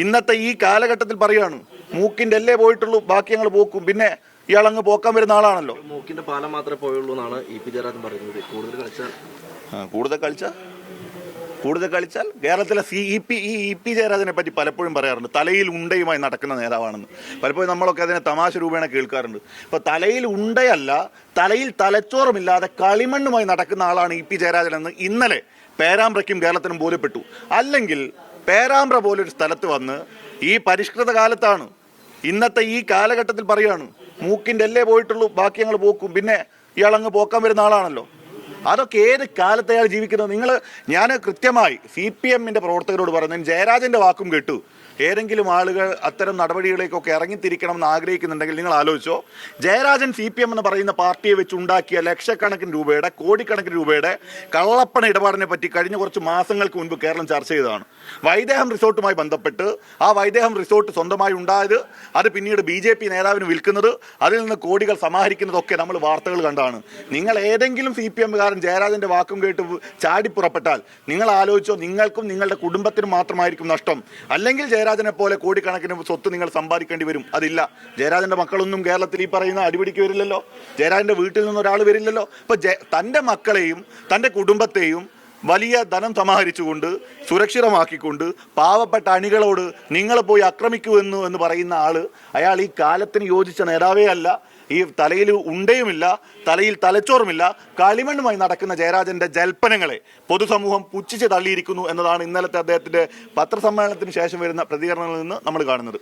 ഇന്നത്തെ ഈ കാലഘട്ടത്തിൽ പറയാണ് മൂക്കിന്റെ അല്ലേ പോയിട്ടുള്ളൂ ബാക്കി ഞങ്ങൾ പോക്കും. പിന്നെ ഇയാളങ്ങ് പോക്കാൻ വരുന്ന ആളാണല്ലോ. മൂക്കിന്റെ പാലം മാത്രമേ പോയുള്ളൂ എന്നാണ് ഇ പി ജയരാജൻ പറയുന്നത്. കൂടുതൽ കളിച്ചാൽ? കൂടുതൽ കളിച്ചാൽ? കൂടുതൽ കളിച്ചാൽ കേരളത്തിലെ സി ഇ പി ഈ ഇ പി ജയരാജനെ പറ്റി പലപ്പോഴും പറയാറുണ്ട്. തലയിൽ ഉണ്ടയുമായി നടക്കുന്ന നേതാവാണെന്ന്. പലപ്പോഴും നമ്മളൊക്കെ അതിനെ തമാശ രൂപേണ കേൾക്കാറുണ്ട്. അപ്പോൾ തലയിൽ ഉണ്ടയല്ല തലയിൽ തലച്ചോറുമില്ലാതെ കളിമണ്ണുമായി നടക്കുന്ന ആളാണ് ഇ പി ജയരാജൻ എന്ന് ഇന്നലെ പേരാമ്പ്രയ്ക്കും കേരളത്തിനും ബോധ്യപ്പെട്ടു. അല്ലെങ്കിൽ പേരാമ്പ്ര പോലൊരു സ്ഥലത്ത് വന്ന് ഈ പരിഷ്കൃത കാലത്താണ്. ഇന്നത്തെ ഈ കാലഘട്ടത്തിൽ പറയാണ് മൂക്കിന്റെ അല്ലേ പോയിട്ടുള്ളൂ ബാക്കി ഞങ്ങൾ പോക്കും. പിന്നെ ഇയാളങ്ങ് പോക്കാൻ വരുന്ന ആളാണല്ലോ. അതൊക്കെ ഏത് കാലത്ത് അയാൾ ജീവിക്കുന്നത്? നിങ്ങൾ ഞാൻ കൃത്യമായി സി പി എമ്മിന്റെ പ്രവർത്തകരോട് പറഞ്ഞു ജയരാജന്റെ വാക്കും കേട്ടു. ഏതെങ്കിലും ആളുകൾ അത്തരം നടപടികളിലേക്കൊക്കെ ഇറങ്ങിത്തിരിക്കണം എന്ന് ആഗ്രഹിക്കുന്നുണ്ടെങ്കിൽ നിങ്ങൾ ആലോചിച്ചോ. ജയരാജൻ സി പി എം എന്ന് പറയുന്ന പാർട്ടിയെ വെച്ച് ഉണ്ടാക്കിയ ലക്ഷക്കണക്കിന് രൂപയുടെ കോടിക്കണക്കിന് രൂപയുടെ കള്ളപ്പണ ഇടപാടിനെ പറ്റി കഴിഞ്ഞ കുറച്ച് മാസങ്ങൾക്ക് മുൻപ് കേരളം ചർച്ച ചെയ്തതാണ്. വൈദേഹം റിസോർട്ടുമായി ബന്ധപ്പെട്ട് ആ വൈദേഹം റിസോർട്ട് സ്വന്തമായി ഉണ്ടായത് അത് പിന്നീട് ബി ജെ പി നേതാവിന് വിൽക്കുന്നത് അതിൽ നിന്ന് കോടികൾ സമാഹരിക്കുന്നതൊക്കെ നമ്മൾ വാർത്തകൾ കണ്ടാണ്. നിങ്ങൾ ഏതെങ്കിലും സി പി ജയരാജന്റെ വാക്കും കേട്ട് ചാടി പുറപ്പെട്ടാൽ നിങ്ങൾ ആലോചിച്ചോ നിങ്ങൾക്കും നിങ്ങളുടെ കുടുംബത്തിനും മാത്രമായിരിക്കും നഷ്ടം. അല്ലെങ്കിൽ ജയരാജനെ പോലെ കോടിക്കണക്കിന് സ്വത്ത് നിങ്ങൾ സമ്പാദിക്കേണ്ടി വരും. അതില്ല. ജയരാജന്റെ മക്കളൊന്നും കേരളത്തിൽ ഈ പറയുന്ന അടിപിടിക്ക് വരില്ലല്ലോ ജയരാജന്റെ വീട്ടിൽ നിന്ന് ഒരാൾ വരില്ലല്ലോ. ഇപ്പൊ തന്റെ മക്കളെയും തന്റെ കുടുംബത്തെയും വലിയ ധനം സമാഹരിച്ചുകൊണ്ട് സുരക്ഷിതമാക്കിക്കൊണ്ട് പാവപ്പെട്ട അണികളോട് നിങ്ങൾ പോയി ആക്രമിക്കുമെന്നു എന്ന് പറയുന്ന ആൾ അയാൾ ഈ കാലത്തിന് യോജിച്ച നേതാവേ അല്ല. ഈ തലയിൽ ഉണ്ടയുമില്ല തലയിൽ തലച്ചോറുമില്ല കളിമണ്ണുമായി നടക്കുന്ന ജയരാജന്റെ ജൽപ്പനങ്ങളെ പൊതുസമൂഹം പുച്ഛിച്ച് തള്ളിയിരിക്കുന്നു എന്നതാണ് ഇന്നലത്തെ അദ്ദേഹത്തിന്റെ പത്രസമ്മേളനത്തിന് ശേഷം വരുന്ന പ്രതികരണങ്ങളിൽ നിന്ന് നമ്മൾ കാണുന്നത്.